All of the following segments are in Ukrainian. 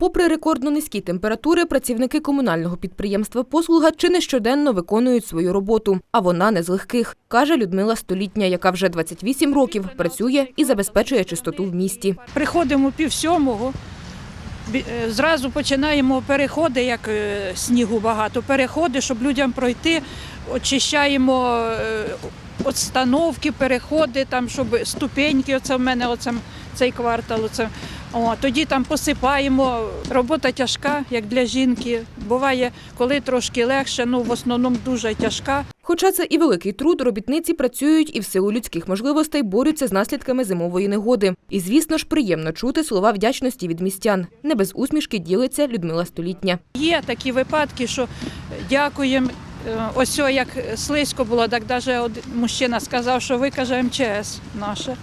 Попри рекордно низькі температури, працівники комунального підприємства «Послуга» чи не щоденно виконують свою роботу, а вона не з легких, каже Людмила Столітня, яка вже 28 років працює і забезпечує чистоту в місті. Приходимо пів сьомого, е, зразу починаємо переходи, як е, снігу багато, переходи, щоб людям пройти, очищаємо е, отстановки, переходи, там, щоб ступеньки, оце в мене оце, цей квартал. Оце. О, тоді там посипаємо. Робота тяжка, як для жінки. Буває, коли трошки легше, ну в основному дуже тяжка. Хоча це і великий труд, робітниці працюють і в силу людських можливостей борються з наслідками зимової негоди. І, звісно ж, приємно чути слова вдячності від містян. Не без усмішки ділиться Людмила Столітня. Є такі випадки, що дякуємо. Е, Ось як слизько було, так навіть мужчина сказав, що ви каже МЧС наше.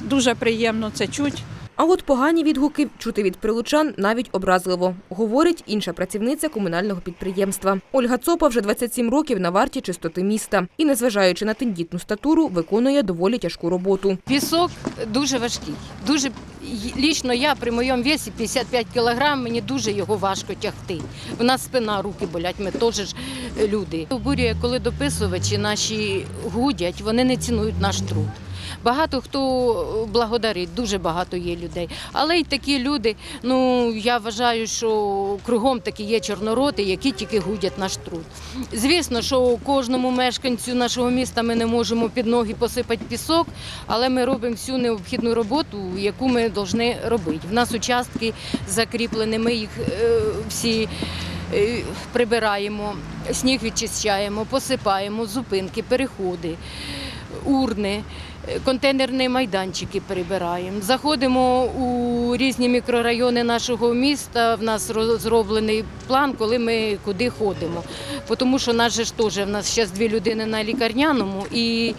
Дуже приємно це чуть. А от погані відгуки чути від прилучан навіть образливо, говорить інша працівниця комунального підприємства. Ольга Цопа вже 27 років на варті чистоти міста і, незважаючи на тендітну статуру, виконує доволі тяжку роботу. Пісок дуже важкий. Дуже лічно я при моєму весі 55 кілограм, мені дуже його важко тягти. У нас спина, руки болять, ми теж ж люди. Обурює, коли дописувачі наші гудять, вони не цінують наш труд. Багато хто благодарить, дуже багато є людей. Але й такі люди, ну я вважаю, що кругом такі є чорнороти, які тільки гудять наш труд. Звісно, що кожному мешканцю нашого міста ми не можемо під ноги посипати пісок, але ми робимо всю необхідну роботу, яку ми повинні робити. В нас участки закріплені, ми їх е, всі. е, Прибираємо, сніг відчищаємо, посипаємо, зупинки, переходи, урни, е, контейнерні майданчики прибираємо. Заходимо у різні мікрорайони нашого міста. В нас розроблений план, коли ми куди ходимо. Тому що нас же ж теж в нас зараз дві людини на лікарняному, і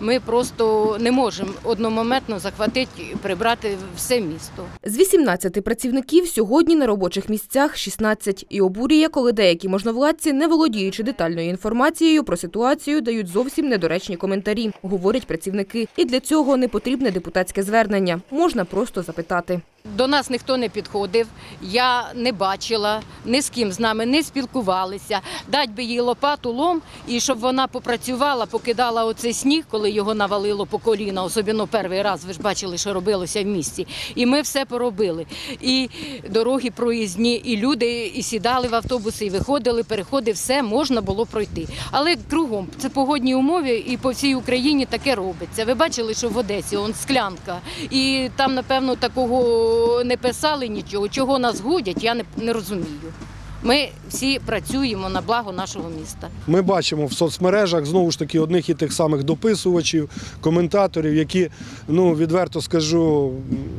ми просто не можемо одномоментно захватити і прибрати все місто. З 18 працівників сьогодні на робочих місцях 16. І обурює, коли деякі можновладці, не володіючи детальною інформацією про ситуацію, дають зовсім недоречні коментарі, говорять працівники. І для цього не потрібне депутатське звернення. Можна просто запитати. До нас ніхто не підходив, я не бачила, ні з ким з нами не спілкувалися. Дать би їй лопату лом, і щоб вона попрацювала, покидала оцей сніг, коли його навалило по коліна, особливо перший раз, ви ж бачили, що робилося в місті. І ми все поробили. І дороги проїзні, і люди і сідали в автобуси, і виходили, переходи, все можна було пройти. Але кругом це погодні умови, і по всій Україні таке робиться. Ви бачили, що в Одесі он склянка, і там, напевно, такого не писали нічого. Чого нас гудять, я не розумію. Ми всі працюємо на благо нашого міста. Ми бачимо в соцмережах знову ж таки одних і тих самих дописувачів, коментаторів, які, ну відверто скажу,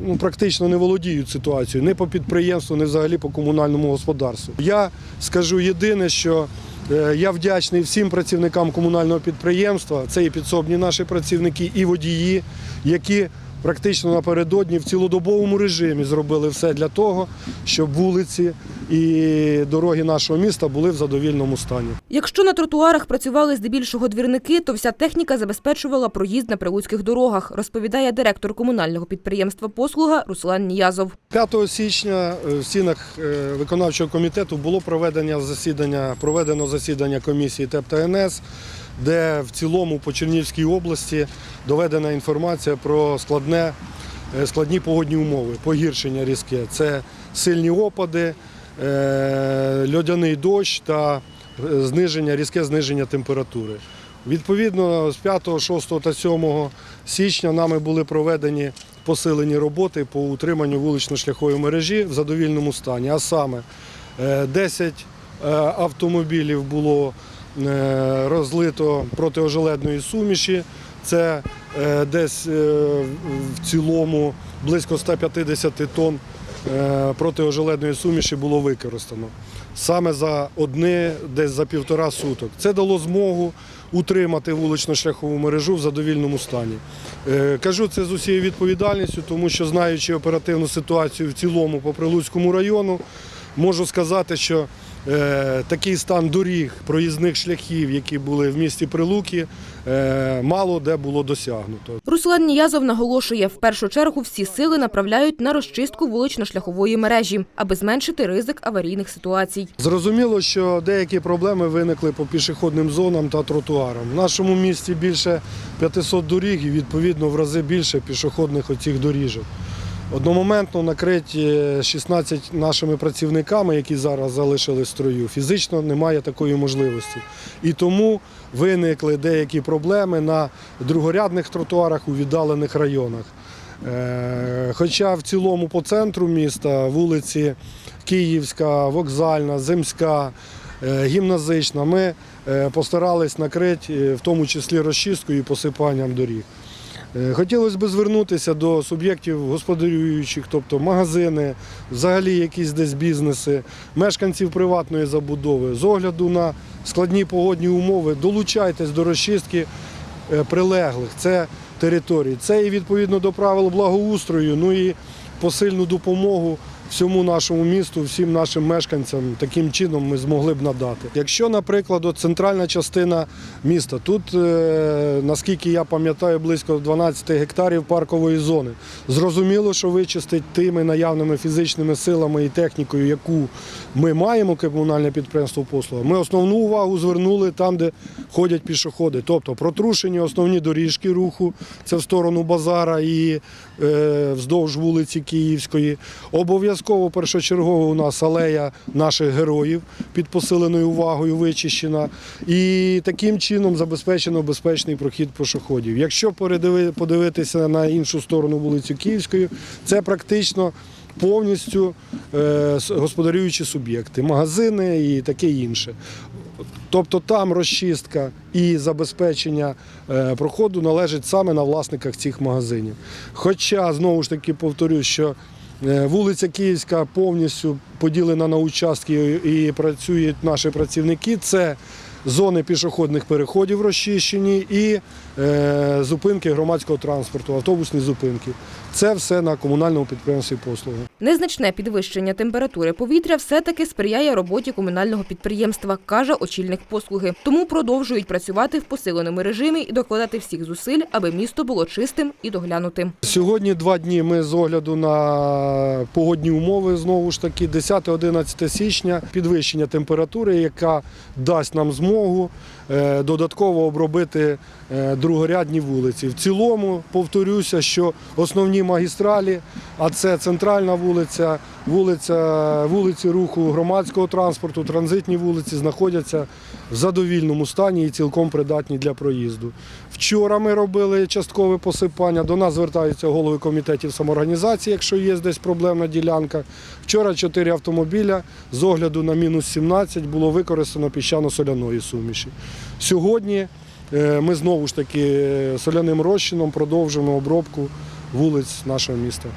ну практично не володіють ситуацією ні по підприємству, ні взагалі по комунальному господарству. Я скажу єдине, що е, я вдячний всім працівникам комунального підприємства. Це і підсобні наші працівники, і водії, які практично напередодні в цілодобовому режимі зробили все для того, щоб вулиці і дороги нашого міста були в задовільному стані. Якщо на тротуарах працювали здебільшого двірники, то вся техніка забезпечувала проїзд на прилуцьких дорогах, розповідає директор комунального підприємства «Послуга» Руслан Ніязов. 5 січня е, в стінах е, виконавчого комітету було проведення засідання, проведено засідання комісії ТЕП та НС, де в цілому по Чернівській області доведена інформація про складне, е, складні погодні умови, погіршення різке. Це сильні опади, е, льодяний дощ та е, зниження, різке зниження температури. Відповідно, з 5, 6 та 7 січня нами були проведені посилені роботи по утриманню вулично-шляхової мережі в задовільному стані. А саме е, 10 е, автомобілів було розлито протиожеледної суміші. Це е, десь е, в цілому близько 150 тонн е, протиожеледної суміші було використано. Саме за одне, десь за півтора суток. Це дало змогу утримати вулично-шляхову мережу в задовільному стані. Е, Кажу це з усією відповідальністю, тому що знаючи оперативну ситуацію в цілому по Прилуцькому району, можу сказати, що е, такий стан доріг, проїзних шляхів, які були в місті Прилуки, е, мало де було досягнуто. Руслан Ніязов наголошує, в першу чергу всі сили направляють на розчистку вулично-шляхової мережі, аби зменшити ризик аварійних ситуацій. Зрозуміло, що деякі проблеми виникли по пішохідним зонам та тротуарам. В нашому місті більше 500 доріг і відповідно в рази більше пішохідних оцих доріжок. Одномоментно накриті 16 нашими працівниками, які зараз залишили строю, фізично немає такої можливості. І тому виникли деякі проблеми на другорядних тротуарах у віддалених районах. Е, Хоча в цілому по центру міста вулиці Київська, Вокзальна, Земська, е, гімназична, ми е, постарались накрити, в тому числі розчисткою і посипанням доріг. Е, Хотілося б звернутися до суб'єктів господарюючих, тобто магазини, взагалі якісь десь бізнеси, мешканців приватної забудови. З огляду на складні погодні умови долучайтесь до розчистки е, прилеглих. Це територій. Це і відповідно до правил благоустрою, ну і посильну допомогу всьому нашому місту, всім нашим мешканцям таким чином ми змогли б надати. Якщо, наприклад, центральна частина міста, тут, е, наскільки я пам'ятаю, близько 12 гектарів паркової зони. Зрозуміло, що вичистить тими наявними фізичними силами і технікою, яку ми маємо, комунальне підприємство послуга. Ми основну увагу звернули там, де ходять пішоходи. Тобто протрушені основні доріжки руху, це в сторону базара і е, вздовж вулиці Київської. Обов'язково першочергово у нас алея наших героїв під посиленою увагою вичищена. І таким чином забезпечено безпечний прохід пішоходів. Якщо подивитися на іншу сторону вулиці Київської, це практично повністю е, господарюючі суб'єкти, магазини і таке інше. Тобто там розчистка і забезпечення е, проходу належить саме на власниках цих магазинів. Хоча, знову ж таки, повторюю, що вулиця Київська повністю поділена на участки і працюють наші працівники. Це зони пішохідних переходів розчищені і е, зупинки громадського транспорту, автобусні зупинки. Це все на комунальному підприємстві послуги. Незначне підвищення температури повітря все-таки сприяє роботі комунального підприємства, каже очільник послуги. Тому продовжують працювати в посиленому режимі і докладати всіх зусиль, аби місто було чистим і доглянутим. Сьогодні два дні ми з огляду на погодні умови, знову ж таки, 10-11 січня, підвищення температури, яка дасть нам змогу е, додатково обробити е, другорядні вулиці. В цілому, повторюся, що основні магістралі, а це центральна вулиця, вулиця, вулиці руху громадського транспорту, транзитні вулиці знаходяться в задовільному стані і цілком придатні для проїзду. Вчора ми робили часткове посипання. До нас звертаються голови комітетів самоорганізації, якщо є десь проблемна ділянка. Вчора чотири автомобіля з огляду на мінус 17 було використано піщано-соляної суміші. Сьогодні е, ми знову ж таки соляним розчином продовжимо обробку вулиць нашого міста.